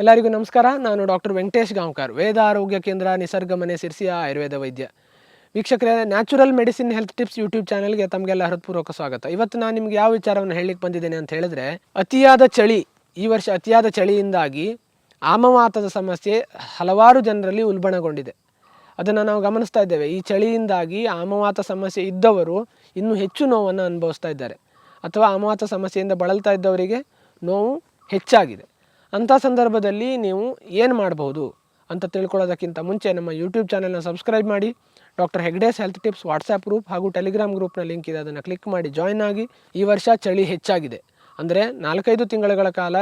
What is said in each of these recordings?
ಎಲ್ಲರಿಗೂ ನಮಸ್ಕಾರ. ನಾನು ಡಾಕ್ಟರ್ ವೆಂಕಟೇಶ್ ಗಾಂವ್ಕರ್, ವೇದ ಆರೋಗ್ಯ ಕೇಂದ್ರ ನಿಸರ್ಗ ಮನೆ ಸಿರ್ಸಿಯ ಆಯುರ್ವೇದ ವೈದ್ಯ. ವೀಕ್ಷಕರೇ, natural medicine health tips YouTube ಚಾನಲ್ಗೆ ತಮಗೆಲ್ಲ ಹೃತ್ಪೂರ್ವಕ ಸ್ವಾಗತ. ಇವತ್ತು ನಾನು ನಿಮ್ಗೆ ಯಾವ ವಿಚಾರವನ್ನು ಹೇಳಲಿಕ್ಕೆ ಬಂದಿದ್ದೇನೆ ಅಂತ ಹೇಳಿದ್ರೆ, ಅತಿಯಾದ ಚಳಿ, ಈ ವರ್ಷ ಅತಿಯಾದ ಚಳಿಯಿಂದಾಗಿ ಆಮವಾತದ ಸಮಸ್ಯೆ ಹಲವಾರು ಜನರಲ್ಲಿ ಉಲ್ಬಣಗೊಂಡಿದೆ. ಅದನ್ನು ನಾವು ಗಮನಿಸ್ತಾ ಇದ್ದೇವೆ. ಈ ಚಳಿಯಿಂದಾಗಿ ಆಮವಾತ ಸಮಸ್ಯೆ ಇದ್ದವರು ಇನ್ನೂ ಹೆಚ್ಚು ನೋವನ್ನು ಅನುಭವಿಸ್ತಾ ಇದ್ದಾರೆ. ಅಥವಾ ಆಮವಾತ ಸಮಸ್ಯೆಯಿಂದ ಬಳಲ್ತಾ ಇದ್ದವರಿಗೆ ನೋವು ಹೆಚ್ಚಾಗಿದೆ. ಅಂಥ ಸಂದರ್ಭದಲ್ಲಿ ನೀವು ಏನು ಮಾಡಬಹುದು ಅಂತ ತಿಳ್ಕೊಳ್ಳೋದಕ್ಕಿಂತ ಮುಂಚೆ ನಮ್ಮ ಯೂಟ್ಯೂಬ್ ಚಾನೆಲ್ನ ಸಬ್ಸ್ಕ್ರೈಬ್ ಮಾಡಿ. Doctor Hegde's health tips WhatsApp group ಹಾಗೂ ಟೆಲಿಗ್ರಾಮ್ ಗ್ರೂಪ್ನ ಲಿಂಕ್ ಇದೆ. ಅದನ್ನು ಕ್ಲಿಕ್ ಮಾಡಿ ಜಾಯ್ನ್ ಆಗಿ. ಈ ವರ್ಷ ಚಳಿ ಹೆಚ್ಚಾಗಿದೆ. ಅಂದರೆ ನಾಲ್ಕೈದು ತಿಂಗಳುಗಳ ಕಾಲ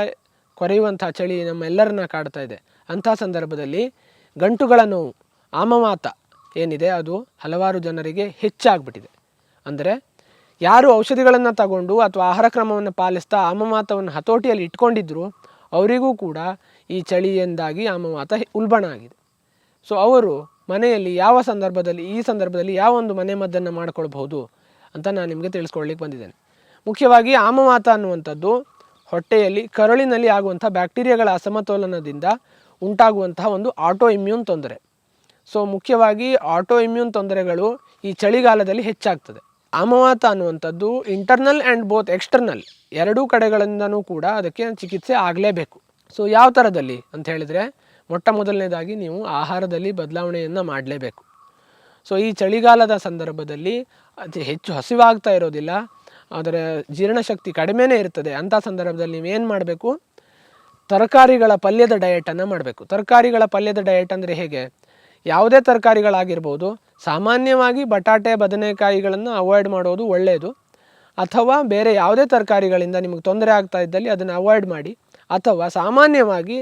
ಕೊರೆಯುವಂಥ ಚಳಿ ನಮ್ಮೆಲ್ಲರನ್ನ ಕಾಡ್ತಾ ಇದೆ. ಅಂಥ ಸಂದರ್ಭದಲ್ಲಿ ಗಂಟುಗಳ ನೋವು, ಆಮವಾತ ಏನಿದೆ ಅದು ಹಲವಾರು ಜನರಿಗೆ ಹೆಚ್ಚಾಗ್ಬಿಟ್ಟಿದೆ. ಅಂದರೆ ಯಾರು ಔಷಧಿಗಳನ್ನು ತಗೊಂಡು ಅಥವಾ ಆಹಾರ ಕ್ರಮವನ್ನು ಪಾಲಿಸ್ತಾ ಆಮಮಾತವನ್ನು ಹತೋಟಿಯಲ್ಲಿ ಇಟ್ಕೊಂಡಿದ್ರು ಅವರಿಗೂ ಕೂಡ ಈ ಚಳಿಯಿಂದಾಗಿ ಆಮವಾತ ಉಲ್ಬಣ ಆಗಿದೆ. ಸೊ ಅವರು ಮನೆಯಲ್ಲಿ ಯಾವ ಸಂದರ್ಭದಲ್ಲಿ, ಈ ಸಂದರ್ಭದಲ್ಲಿ ಯಾವ ಒಂದು ಮನೆ ಮದ್ದನ್ನು ಮಾಡ್ಕೊಳ್ಬಹುದು ಅಂತ ನಾನು ನಿಮಗೆ ತಿಳಿಸ್ಕೊಡ್ಲಿಕ್ಕೆ ಬಂದಿದ್ದೇನೆ. ಮುಖ್ಯವಾಗಿ ಆಮವಾತ ಅನ್ನುವಂಥದ್ದು ಹೊಟ್ಟೆಯಲ್ಲಿ, ಕರುಳಿನಲ್ಲಿ ಆಗುವಂಥ ಬ್ಯಾಕ್ಟೀರಿಯಾಗಳ ಅಸಮತೋಲನದಿಂದ ಉಂಟಾಗುವಂತಹ ಒಂದು ಆಟೋ ಇಮ್ಯೂನ್ ತೊಂದರೆ. ಸೊ ಮುಖ್ಯವಾಗಿ ಆಟೋ ಇಮ್ಯೂನ್ ತೊಂದರೆಗಳು ಈ ಚಳಿಗಾಲದಲ್ಲಿ ಹೆಚ್ಚಾಗ್ತದೆ. ಆಮವಾತ ಅನ್ನುವಂಥದ್ದು ಇಂಟರ್ನಲ್ ಆ್ಯಂಡ್ ಬೋತ್ ಎಕ್ಸ್ಟರ್ನಲ್ ಎರಡೂ ಕಡೆಗಳಿಂದನೂ ಕೂಡ ಅದಕ್ಕೆ ಚಿಕಿತ್ಸೆ ಆಗಲೇಬೇಕು. ಸೊ ಯಾವ ಥರದಲ್ಲಿ ಅಂತ ಹೇಳಿದರೆ, ಮೊಟ್ಟ ಮೊದಲನೇದಾಗಿ ನೀವು ಆಹಾರದಲ್ಲಿ ಬದಲಾವಣೆಯನ್ನು ಮಾಡಲೇಬೇಕು. ಸೊ ಈ ಚಳಿಗಾಲದ ಸಂದರ್ಭದಲ್ಲಿ ಅತಿ ಹೆಚ್ಚು ಹಸಿವಾಗ್ತಾ ಇರೋದಿಲ್ಲ ಅದರ ಜೀರ್ಣಶಕ್ತಿ ಕಡಿಮೆನೇ ಇರ್ತದೆ. ಅಂಥ ಸಂದರ್ಭದಲ್ಲಿ ನೀವೇನು ಮಾಡಬೇಕು? ತರಕಾರಿಗಳ ಪಲ್ಯದ ಡಯೆಟನ್ನು ಮಾಡಬೇಕು. ತರಕಾರಿಗಳ ಪಲ್ಯದ ಡಯೆಟ್ ಅಂದರೆ ಹೇಗೆ? ಯಾವುದೇ ತರಕಾರಿಗಳಾಗಿರ್ಬೋದು ಸಾಮಾನ್ಯವಾಗಿ ಬಟಾಟೆ, ಬದನೆಕಾಯಿಗಳನ್ನು ಅವಾಯ್ಡ್ ಮಾಡೋದು ಒಳ್ಳೆಯದು ಅಥವಾ ಬೇರೆ ಯಾವುದೇ ತರಕಾರಿಗಳಿಂದ ನಿಮಗೆ ತೊಂದರೆ ಆಗ್ತಾ ಇದ್ದಲ್ಲಿ ಅದನ್ನು ಅವಾಯ್ಡ್ ಮಾಡಿ. ಅಥವಾ ಸಾಮಾನ್ಯವಾಗಿ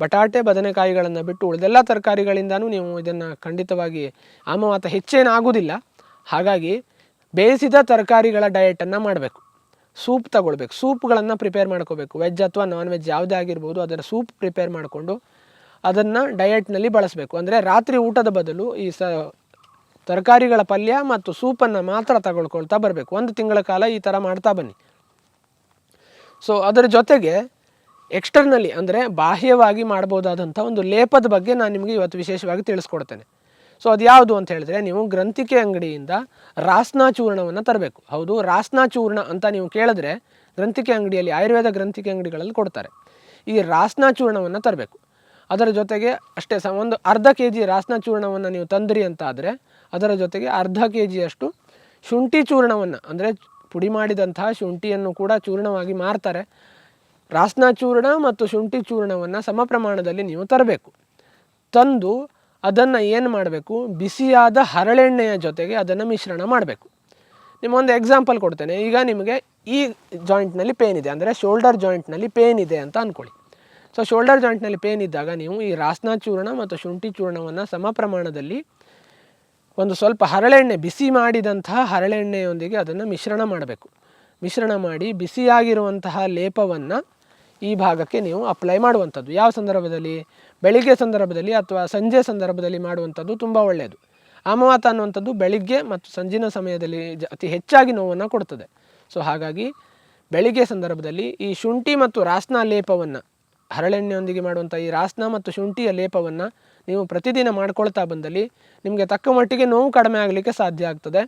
ಬಟಾಟೆ, ಬದನೆಕಾಯಿಗಳನ್ನು ಬಿಟ್ಟು ಉಳಿದೆಲ್ಲ ತರಕಾರಿಗಳಿಂದನೂ ನೀವು ಇದನ್ನು ಖಂಡಿತವಾಗಿ ಆಮವಾತ ಹೆಚ್ಚೇನಾಗೋದಿಲ್ಲ. ಹಾಗಾಗಿ ಬೇಯಿಸಿದ ತರಕಾರಿಗಳ ಡಯೆಟನ್ನು ಮಾಡಬೇಕು. ಸೂಪ್ ತಗೊಳ್ಬೇಕು. ಸೂಪ್ಗಳನ್ನು ಪ್ರಿಪೇರ್ ಮಾಡ್ಕೋಬೇಕು. ವೆಜ್ ಅಥವಾ ನಾನ್ ವೆಜ್ ಯಾವುದೇ ಆಗಿರ್ಬೋದು ಅದರ ಸೂಪ್ ಪ್ರಿಪೇರ್ ಮಾಡಿಕೊಂಡು ಅದನ್ನು ಡಯೆಟ್ನಲ್ಲಿ ಬಳಸಬೇಕು. ಅಂದರೆ ರಾತ್ರಿ ಊಟದ ಬದಲು ಈ ಸ ತರಕಾರಿಗಳ ಪಲ್ಯ ಮತ್ತು ಸೂಪನ್ನು ಮಾತ್ರ ತಗೊಳ್ಕೊಳ್ತಾ ಬರಬೇಕು. ಒಂದು ತಿಂಗಳ ಕಾಲ ಈ ಥರ ಮಾಡ್ತಾ ಬನ್ನಿ. ಸೊ ಅದರ ಜೊತೆಗೆ ಎಕ್ಸ್ಟರ್ನಲಿ ಅಂದರೆ ಬಾಹ್ಯವಾಗಿ ಮಾಡ್ಬೋದಾದಂಥ ಒಂದು ಲೇಪದ ಬಗ್ಗೆ ನಾನು ನಿಮಗೆ ಇವತ್ತು ವಿಶೇಷವಾಗಿ ತಿಳಿಸ್ಕೊಡ್ತೇನೆ. ಸೊ ಅದು ಯಾವುದು ಅಂತ ಹೇಳಿದ್ರೆ ನೀವು ಗ್ರಂಥಿಕೆ ಅಂಗಡಿಯಿಂದ ರಾಸ್ನಾ ಚೂರ್ಣವನ್ನು ತರಬೇಕು. ಹೌದು, ರಾಸ್ನಾ ಚೂರ್ಣ ಅಂತ ನೀವು ಕೇಳಿದ್ರೆ ಗ್ರಂಥಿಕೆ ಅಂಗಡಿಯಲ್ಲಿ ಆಯುರ್ವೇದ ಗ್ರಂಥಿಕೆ ಅಂಗಡಿಗಳಲ್ಲಿ ಕೊಡ್ತಾರೆ. ಈ ರಾಸ್ನಾ ಚೂರ್ಣವನ್ನು ತರಬೇಕು. ಅದರ ಜೊತೆಗೆ ಅಷ್ಟೇ ಸ ಒಂದು ಅರ್ಧ ಕೆ ಜಿ ರಾಸ್ನ ಚೂರ್ಣವನ್ನು ನೀವು ತಂದ್ರಿ ಅಂತ ಆದರೆ ಅದರ ಜೊತೆಗೆ ಅರ್ಧ ಕೆ ಜಿಯಷ್ಟು ಶುಂಠಿ ಚೂರ್ಣವನ್ನು, ಅಂದರೆ ಪುಡಿ ಮಾಡಿದಂತಹ ಶುಂಠಿಯನ್ನು ಕೂಡ ಚೂರ್ಣವಾಗಿ ಮಾರ್ತಾರೆ. ರಾಸ್ನ ಚೂರ್ಣ ಮತ್ತು ಶುಂಠಿ ಚೂರ್ಣವನ್ನು ಸಮ ಪ್ರಮಾಣದಲ್ಲಿ ನೀವು ತರಬೇಕು. ತಂದು ಅದನ್ನು ಏನು ಮಾಡಬೇಕು? ಬಿಸಿಯಾದ ಹರಳೆಣ್ಣೆಯ ಜೊತೆಗೆ ಅದನ್ನು ಮಿಶ್ರಣ ಮಾಡಬೇಕು. ನಿಮ್ಮೊಂದು ಎಕ್ಸಾಂಪಲ್ ಕೊಡ್ತೇನೆ. ಈಗ ನಿಮಗೆ ಈ ಜಾಯಿಂಟ್ನಲ್ಲಿ ಪೇನ್ ಇದೆ, ಅಂದರೆ ಶೋಲ್ಡರ್ ಜಾಯಿಂಟ್ನಲ್ಲಿ ಪೇನ್ ಇದೆ ಅಂತ ಅಂದ್ಕೊಳ್ಳಿ ಸೊ ಶೋಲ್ಡರ್ ಜಾಯಿಂಟ್ನಲ್ಲಿ ಪೇನ್ ಇದ್ದಾಗ ನೀವು ಈ ರಾಸ್ನಾ ಚೂರ್ಣ ಮತ್ತು ಶುಂಠಿ ಚೂರ್ಣವನ್ನು ಸಮ ಪ್ರಮಾಣದಲ್ಲಿ ಒಂದು ಸ್ವಲ್ಪ ಹರಳೆಣ್ಣೆ, ಬಿಸಿ ಮಾಡಿದಂತಹ ಹರಳೆಣ್ಣೆಯೊಂದಿಗೆ ಅದನ್ನು ಮಿಶ್ರಣ ಮಾಡಬೇಕು. ಮಿಶ್ರಣ ಮಾಡಿ ಬಿಸಿಯಾಗಿರುವಂತಹ ಲೇಪವನ್ನು ಈ ಭಾಗಕ್ಕೆ ನೀವು ಅಪ್ಲೈ ಮಾಡುವಂಥದ್ದು. ಯಾವ ಸಂದರ್ಭದಲ್ಲಿ? ಬೆಳಿಗ್ಗೆ ಸಂದರ್ಭದಲ್ಲಿ ಅಥವಾ ಸಂಜೆ ಸಂದರ್ಭದಲ್ಲಿ ಮಾಡುವಂಥದ್ದು ತುಂಬ ಒಳ್ಳೆಯದು. ಆಮವಾತ ಅನ್ನುವಂಥದ್ದು ಬೆಳಿಗ್ಗೆ ಮತ್ತು ಸಂಜಿನ ಸಮಯದಲ್ಲಿ ಅತಿ ಹೆಚ್ಚಾಗಿ ನೋವನ್ನು ಕೊಡ್ತದೆ. ಸೊ ಹಾಗಾಗಿ ಬೆಳಿಗ್ಗೆ ಸಂದರ್ಭದಲ್ಲಿ ಈ ಶುಂಠಿ ಮತ್ತು ರಾಸ್ನ ಲೇಪವನ್ನು ಹರಳೆಣ್ಣೆಯೊಂದಿಗೆ ಮಾಡುವಂಥ ಈ ರಾಸ್ನ ಮತ್ತು ಶುಂಠಿಯ ಲೇಪವನ್ನು ನೀವು ಪ್ರತಿದಿನ ಮಾಡ್ಕೊಳ್ತಾ ಬಂದಲ್ಲಿ ನಿಮಗೆ ತಕ್ಕ ಮಟ್ಟಿಗೆ ನೋವು ಕಡಿಮೆ ಆಗಲಿಕ್ಕೆ ಸಾಧ್ಯ ಆಗ್ತದೆ.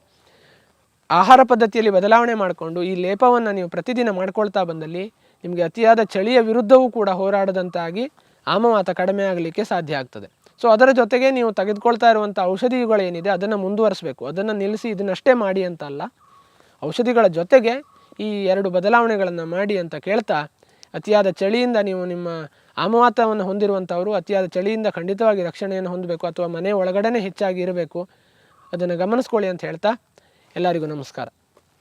ಆಹಾರ ಪದ್ಧತಿಯಲ್ಲಿ ಬದಲಾವಣೆ ಮಾಡಿಕೊಂಡು ಈ ಲೇಪವನ್ನು ನೀವು ಪ್ರತಿದಿನ ಮಾಡ್ಕೊಳ್ತಾ ಬಂದಲ್ಲಿ ನಿಮಗೆ ಅತಿಯಾದ ಚಳಿಯ ವಿರುದ್ಧವೂ ಕೂಡ ಹೋರಾಡದಂತಾಗಿ ಆಮವಾತ ಕಡಿಮೆ ಆಗಲಿಕ್ಕೆ ಸಾಧ್ಯ ಆಗ್ತದೆ. ಸೊ ಅದರ ಜೊತೆಗೆ ನೀವು ತೆಗೆದುಕೊಳ್ತಾ ಇರುವಂಥ ಔಷಧಿಗಳೇನಿದೆ ಅದನ್ನು ಮುಂದುವರಿಸಬೇಕು. ಅದನ್ನು ನಿಲ್ಲಿಸಿ ಇದನ್ನಷ್ಟೇ ಮಾಡಿ ಅಂತ ಅಲ್ಲ, ಔಷಧಿಗಳ ಜೊತೆಗೆ ಈ ಎರಡು ಬದಲಾವಣೆಗಳನ್ನು ಮಾಡಿ ಅಂತ ಕೇಳ್ತಾ ಅತಿಯಾದ ಚಳಿಯಿಂದ ನೀವು ನಿಮ್ಮ ಆಮವಾತವನ್ನು ಹೊಂದಿರುವಂಥವರು, ಅತಿಯಾದ ಚಳಿಯಿಂದ ಖಂಡಿತವಾಗಿ ರಕ್ಷಣೆಯನ್ನು ಹೊಂದಬೇಕು ಅಥವಾ ಮನೆ ಒಳಗಡೆನೇ ಹೆಚ್ಚಾಗಿ ಇರಬೇಕು. ಅದನ್ನು ಗಮನಿಸ್ಕೊಳ್ಳಿ ಅಂತ ಹೇಳ್ತಾ ಎಲ್ಲರಿಗೂ ನಮಸ್ಕಾರ.